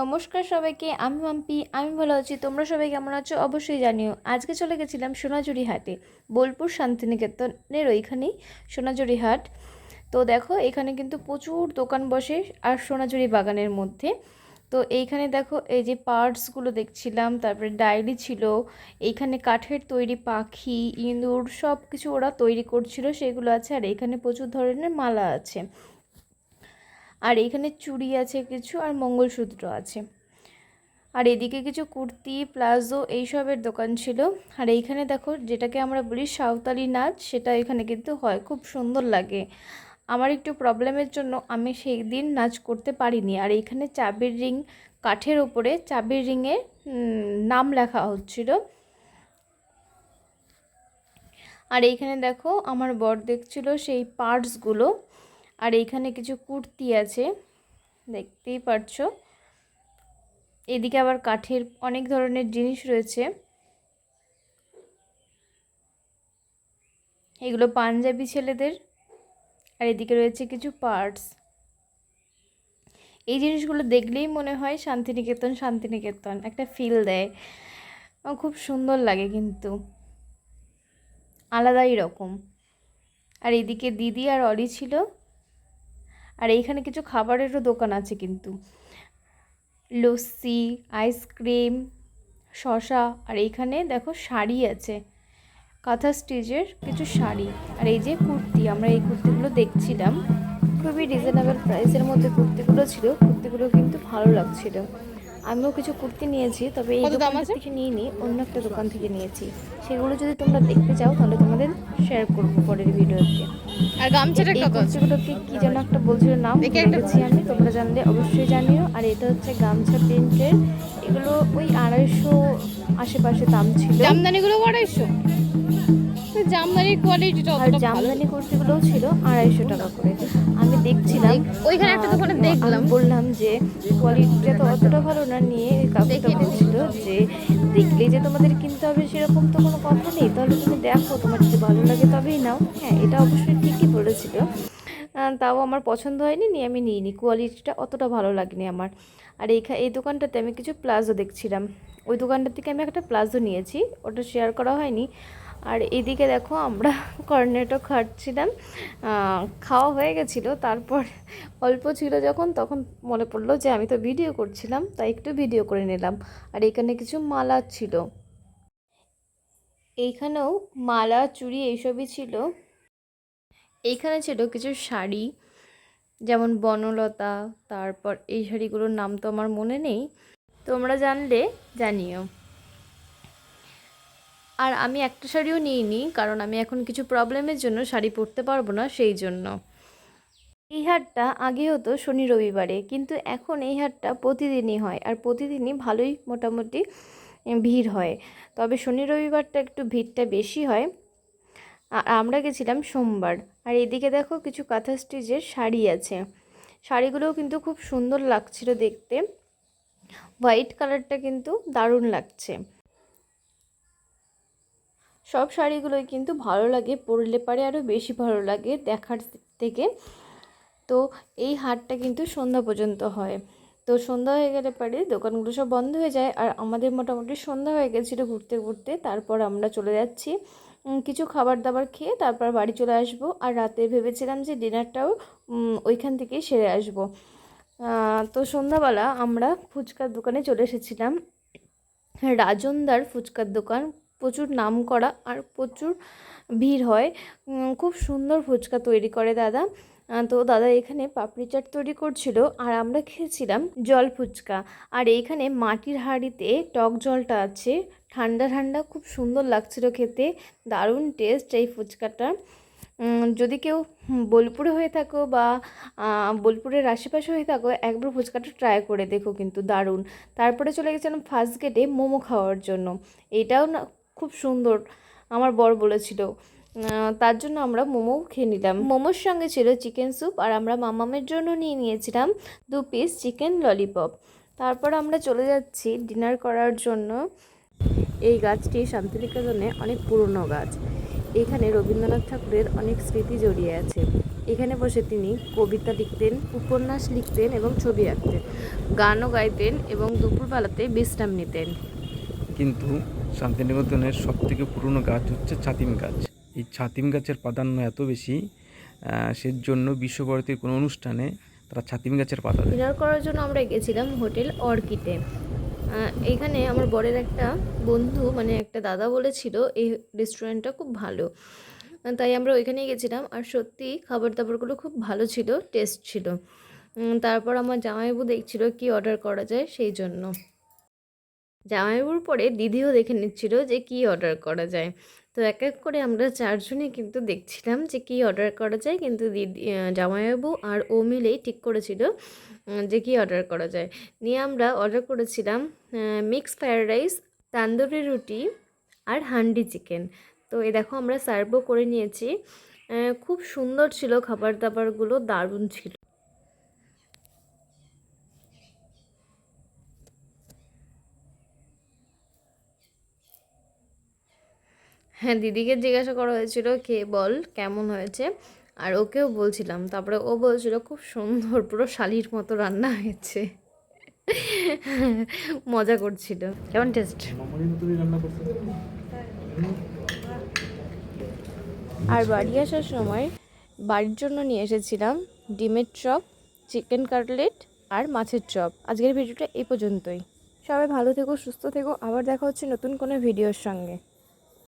নমস্কার সবাইকে, আমি মাম্পি, আমি ভালো আছি, তোমরা সবাই কেমন আছো? অবশ্যই জানিও, আজকে চলে গেছিলাম সোনাঝুরি হাটে, বোলপুর শান্তিনিকেতনের ওইখানেই সোনাঝুরি হাট। তো দেখো, এখানে কিন্তু প্রচুর দোকান বসে আর সোনাঝুরি বাগানের মধ্যে। তো এইখানে দেখো, এই যে পার্টসগুলো দেখছিলাম, তারপরে ডায়েরি ছিল, এইখানে কাঠের তৈরি পাখি, ইঁদুর সব কিছু ওরা তৈরি করছিল, সেগুলো আছে, আর এখানে প্রচুর ধরনের মালা আছে। আর এখানে চুড়ি আছে কিছু আর মঙ্গলসূত্র আছে। আর এদিকে কিছু কুর্তি, প্লাজো এইসবের দোকান ছিল। আর এইখানে দেখো যেটাকে আমরা বলি সাঁওতালি নাচ, সেটা এখানে কিন্তু হয়, খুব সুন্দর লাগে। আমার একটু প্রবলেমের জন্য আমি সেই দিন নাচ করতে পারিনি। আর এইখানে চাবির রিং, কাঠের ওপরে চাবির রিংয়ের নাম লেখা হচ্ছিল। আর এইখানে দেখো আমার বর দেখছিল সেই পার্টসগুলো। আর এইখানে কিছু কুর্তি আছে, দেখতেই পারছ। এদিকে আবার কাঠের অনেক ধরনের জিনিস রয়েছে। এগুলো পাঞ্জাবি ছেলেদের। আর এদিকে রয়েছে কিছু পার্টস। এই জিনিসগুলো দেখলেই মনে হয় শান্তিনিকেতন শান্তিনিকেতন। একটা ফিল দেয়। খুব সুন্দর লাগে কিন্তু। আলাদাই রকম। আর এদিকে দিদি আর অরি ছিল। আর এইখানে কিছু খাবারেরও দোকান আছে কিন্তু। লস্যি, আইসক্রিম শশা আর এইখানে দেখো শাড়ি আছে। কাঁথা স্টিচের কিছু শাড়ি। আর এই যে কুর্তি, আমরা এই কুর্তিগুলো দেখছিলাম। খুবই রিজনেবল প্রাইসের মধ্যে কুর্তিগুলো ছিল। কুর্তিগুলো কিন্তু ভালো লাগছিল। আমিও কিছু কুর্তি নিয়েছি তবে এই দোকান থেকে নিইনি অন্য একটা দোকান থেকে নিয়েছি। সেগুলো যদি তোমরা দেখতে চাও তাহলে তোমাদের শেয়ার করব পরের ভিডিওতে। আর গামছাটা কত? কুর্তিগুলোকে কি যেন একটা বলছিল নাম দেখি ভুলে একটা গেছি আমি তোমরা জানলে অবশ্যই জানিও। আর এটা হচ্ছে গামছা প্রিন্টের এগুলো ওই আড়াইশো আশেপাশে দাম ছিল। জামদানিগুলো আড়াইশো? জামদানির কোয়ালিটিটা আর জামদানি কুর্তিগুলোও ছিল আড়াইশো টাকা করে। আমি দেখছিলাম ওইখানে একটা দোকানে দেখলাম। বললাম যে কোয়ালিটিটা তো অতটা ভালো না নিয়ে কাকুটা। বলছিল যে দেখলেই যে তোমাদের কিনতে হবে সেরকম তো কোনো কথা নেই তাহলে তুমি দেখো তোমার যদি ভালো লাগে তবেই নাও। হ্যাঁ এটা অবশ্যই ঠিকই বলেছিল। তাও আমার পছন্দ হয়নি নিয়ে আমি নিইনি। কোয়ালিটিটা অতটা ভালো লাগেনি আমার। আর এইখা এই দোকানটাতে আমি কিছু প্লাজো দেখছিলাম। ওই দোকানটা থেকে আমি একটা প্লাজো নিয়েছি ওটা শেয়ার করা হয়নি। আর এদিকে দেখো আমরা কর্নেটো খাচ্ছিলাম। আহ, খাওয়া হয়ে গেছিল তারপর অল্প ছিল যখন তখন মনে পড়ল যে আমি তো ভিডিও করছিলাম তাই একটু ভিডিও করে নিলাম। আর এখানে কিছু মালা ছিল। এইখানেও মালা চুড়ি এইসবই ছিল। এইখানে ছিল কিছু শাড়ি, যেমন বনলতা, তারপর এই শাড়িগুলোর নাম তো আমার মনে নেই। তোমরা জানলে জানিও। আর আমি একটা শাড়িও নিইনি, কারণ আমি এখন কিছু প্রবলেমের জন্য শাড়ি পরতে পারব না সেই জন্য। এই হাটটা আগে হতো শনি রবিবারে, কিন্তু এখন এই হাটটা প্রতিদিনই হয়, আর প্রতিদিনই ভালোই মোটামুটি ভিড় হয়। তবে শনি রবিবারটা একটু ভিড়টা বেশি হয়। আমরা গেছিলাম সোমবার। আর এদিকে দেখো কিছু কাঁথা স্টিচের শাড়ি আছে। শাড়িগুলোও কিন্তু খুব সুন্দর লাগছিল দেখতে। হোয়াইট কালারটা কিন্তু দারুণ লাগছে। সব শাড়িগুলোই কিন্তু ভালো লাগে, পরলে পারে আরও বেশি ভালো লাগে দেখার থেকে। তো এই হাটটা কিন্তু সন্ধ্যা পর্যন্ত হয়। তো সন্ধ্যা হয়ে গেলে পারে দোকানগুলো সব বন্ধ হয়ে যায়। আর আমাদের মোটামুটি সন্ধ্যা হয়ে গেছিল ঘুরতে ঘুরতে, তারপর আমরা চলে যাচ্ছি। কিছু খাবার দাবার খেয়ে তারপর বাড়ি চলে আসব। আর রাতে ভেবেছিলাম যে ডিনারটাও ওইখান থেকেই সেরে আসব। তো সন্ধ্যাবেলা আমরা ফুচকার দোকানে চলে এসেছিলাম। রাজনদার ফুচকার দোকান। প্রচুর নাম করা আর প্রচুর ভিড় হয়। খুব সুন্দর ফুচকা তৈরি করে দাদা। তো দাদা এখানে পাপড়ি চাট তৈরি করছিল আর আমরা খেয়েছিলাম জল ফুচকা। আর এইখানে মাটির হাঁড়িতে টক জলটা আছে। ঠান্ডা ঠান্ডা খুব সুন্দর লাগছিল খেতে। দারুণ টেস্ট এই ফুচকাটা। যদি কেউ বোলপুরে হয়ে থাকো বা বোলপুরের আশেপাশে হয়ে থাকো, একবার ফুচকাটা ট্রাই করে দেখো কিন্তু দারুণ। তারপরে চলে গেছিলাম ফার্স্ট গেটে মোমো খাওয়ার জন্য। এটাও না খুব সুন্দর আমার বর বলেছিল। তার জন্য আমরা মোমো খেয়ে নিলাম। মোমোর সঙ্গে ছিল চিকেন স্যুপ আর আমরা মামামের জন্য নিয়ে নিয়েছিলাম দু পিস চিকেন ললিপপ। তারপর আমরা চলে যাচ্ছি ডিনার করার জন্য। এই গাছটি শান্তিনিকেতনে অনেক পুরনো গাছ। এখানে রবীন্দ্রনাথ ঠাকুরের অনেক স্মৃতি জড়িয়ে আছে। এখানে বসে তিনি কবিতা লিখতেন, উপন্যাস লিখতেন এবং ছবি আঁকতেন। গানও গাইতেন এবং দুপুরবেলাতে বিশ্রাম নিতেন। কিন্তু শান্তিনিকেতনের সব থেকে পুরনো গাছ হচ্ছে ছাতিম গাছ। এই ছাতিম গাছের প্রাধান্য এত বেশি সেজন্য বিশ্বভারতীর কোনো অনুষ্ঠানে তারা ছাতিম গাছের পাতা ডিনার করার জন্য আমরা গেছিলাম হোটেল অর্কিতে আহ, এখানে আমার বরের একটা বন্ধু মানে একটা দাদা বলেছিল এই রেস্টুরেন্টটা খুব ভালো। তাই আমরা ওইখানেই গেছিলাম আর সত্যি খাবার দাবারগুলো খুব ভালো ছিল টেস্ট ছিল। তারপর আমার জামাইবাবু দেখছিল কি অর্ডার করা যায় সেই জন্য। জামাইবাবুর পরে দিদিও দেখে নিচ্ছিল যে কি অর্ডার করা যায়। তো এক এক করে আমরা চারজনে কিন্তু দেখছিলাম যে কি অর্ডার করা যায়, কিন্তু দিদি জামাইবাবু আর ও মিলেই ঠিক করেছিল যে কি অর্ডার করা যায়। নিয়ে আমরা অর্ডার করেছিলাম মিক্স ফ্রায়েড রাইস তান্দুরি রুটি আর হান্ডি চিকেন। তো এই দেখো আমরা সার্ভও করে নিয়েছি। খুব সুন্দর ছিল খাবার দাবারগুলো দারুণ ছিল। হ্যাঁ দিদিকে জিজ্ঞাসা করা হয়েছিল কে বল, কেমন হয়েছে? আর ওকেও বলছিলাম। তারপরে ও বলছিল খুব সুন্দর, পুরো শালির মতো রান্না হয়েছে। মজা করছিল। কেমন টেস্ট আর বাড়ি আসার সময় বাড়ির জন্য নিয়ে এসেছিলাম ডিমের চপ, চিকেন কাটলেট আর মাছের চপ। আজকের ভিডিওটা এই পর্যন্তই। সবাই ভালো থেকো, সুস্থ থেকো। আবার দেখা হচ্ছে নতুন কোনো ভিডিওর সঙ্গে।